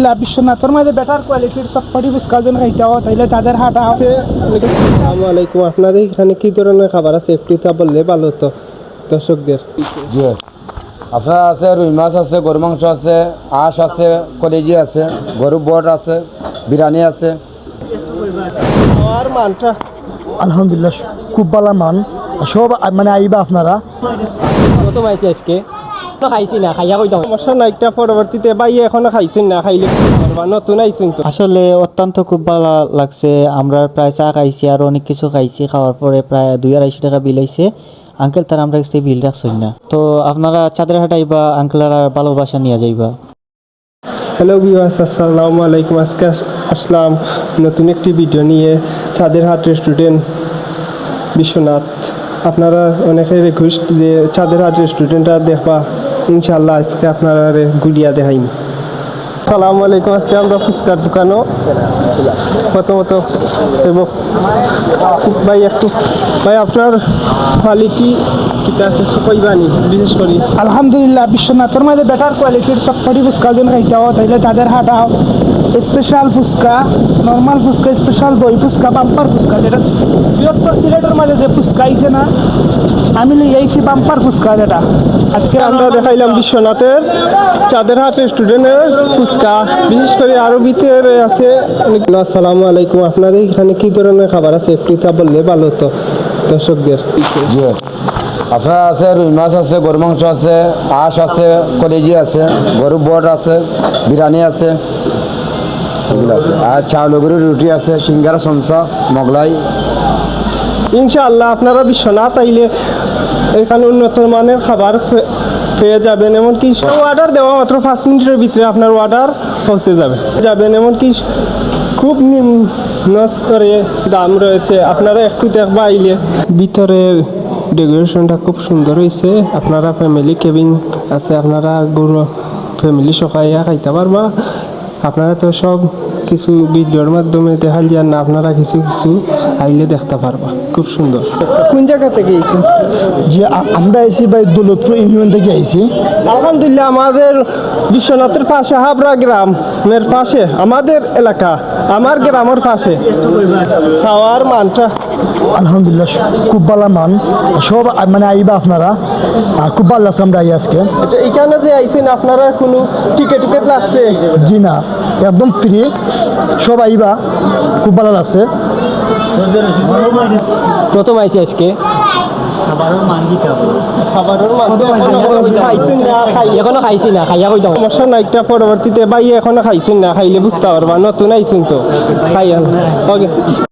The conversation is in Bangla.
আলহামদুলিল্লাহ বিশ্বনাথের মাঝে বেটার কোয়ালিটির চটপটি ফুচকা জন খাইতে হয় তাইলে যাদের হাটা আছে আসসালামু। আলাইকুম আপনাদের এখানে কি ধরনের খাবার আছে? একটু তা বললে ভালো হতো দর্শকদের। জি। আপনার আছে রুই মাছ আছে গরু মাংস আছে আঁশ আছে কলেজি আছে গরু বট আছে বিরিয়ানি আছে। আর মানটা। আলহামদুলিল্লাহ খুব ভালো মান। সব মানে আইবা আপনারা। প্রথম আইসি আজকে? তো খাইছি না খাইয়া কই দাও সমস্যা নাইটা পরবর্তীতে বাই এখনও খাইছেন না খাইলে নতুন আইছেন তো? আসলে অত্যন্ত খুব ভালো লাগছে আমরা প্রায় চা খাইছি আর অনেক কিছু খাইছি খাওয়ার পরে প্রায় দুই আড়াইশো টাকা বিল আইছে। আঙ্কেল তার আমরা কাছে বিল রাখছেন না। তো আপনারা চাঁদের হাটাইবা আঙ্কেল আর ভালোবাসা নিয়ে যাইবা। হ্যালো ভিউয়ার্স আসসালামু আলাইকুম। আজকে আসলাম নতুন একটি ভিডিও নিয়ে চাঁদের হাট রেস্টুরেন্ট বিশ্বনাথ। আপনারা অনেকে রিকোয়েস্ট যে চাঁদের হাট রেস্টুরেন্টটা দেখবা। ইনশাল্লাহ আজকে আপনারা গুড়িয়া দেখাইনি সালামু আলাইকুম, আজকে আমরা ফুচকার দোকানও প্রথমত এবং ভাই, একটু ভাই, আপনার কোয়ালিটি কিটা আছে কইবানি বিশেষ করে। আলহামদুলিল্লাহ বিশ্বনাথের মাঝে বেটার কোয়ালিটির সব চটপটি ফুচকা জন খাইতে হয় তাইলে যাদের হাটা special fuchka normal fuchka special দই ফুচকা বাম্পার ফুচকা যেটা বৃহত্তর সিলেটের মাঝে যে ফুচকা আইছে না আমি লই আইছি বাম্পার ফুচকা যেটা। আজকে আমরা দেখাইলাম বিশ্বনাথের চাঁদের হাট রেস্টুরেন্টের ফুচকা। বিশেষ করে আরও ভিতরে আছে আসসালামু আলাইকুম আপনাদের এখানে কি ধরনের খাবার আছে? একটু তা বললে ভালো হতো। দর্শকদের। জি। আপনার আছে রুই মাছ আছে গরু মাংস আছে আঁশ আছে কলেজি আছে গরু বট আছে বিরিয়ানি আছে এগুলো আছে। আর চাউল গরুর রুটি আছে সিঙ্গারা সমসা মোগলাই। ইনশাআল্লাহ আপনারা বিশ্বনাথ আইলে এখানে উন্নত মানের খাবার পেয়ে যাবেন এমনকি অর্ডার দেওয়া মাত্র পাঁচ মিনিটের ভিতরে আপনার অর্ডার পৌঁছে যাবে। যাবেন এমনকি খুব নিম্ন করে দাম রয়েছে। আপনারা একটু দেখবা আইলে ভিতরের ডেকোরেশনটা খুব সুন্দর হয়েছে আপনারা ফ্যামিলি কেবিন আছে, আপনারা গরু ফ্যামিলি সকাইয়া খাইতে পারবা। আপনারা তো সব কিছু ভিডিওর মাধ্যমে দেখাল যান না আপনারা কিছু কিছু আইলে দেখতে পারবা। খুব সুন্দর। কোন জায়গা থেকে আইছি যে আমরা আইছি ভাই দৌলতপুর ইউনিয়ন থেকে আইছি আলহামদুলিল্লাহ আমাদের বিশ্বনাথের পাশে হাবরা গ্রামের পাশে আমাদের এলাকা আমার গ্রামের পাশে। খাওয়ার মানটা। আলহামদুলিল্লাহ খুব ভালো মান। সব মানে আইবা আপনারা। খুব ভালো লাগছে আমরা আই আজকে। আচ্ছা এখানে যে আইছেন আপনারা কোনো টিকিট টিকিট লাগছে? জি না একদম ফ্রি সব আইবা খুব ভালো লাগছে। প্রথম আইসি আজকে। খাবারের না খাই এখনও খাইছি না খাইয়া কই দাও সমস্যা নাইটা পরবর্তীতে বাই এখনও খাইছেন না খাইলে বুঝতে পারবা নতুন আইছেন তো। খাই ওকে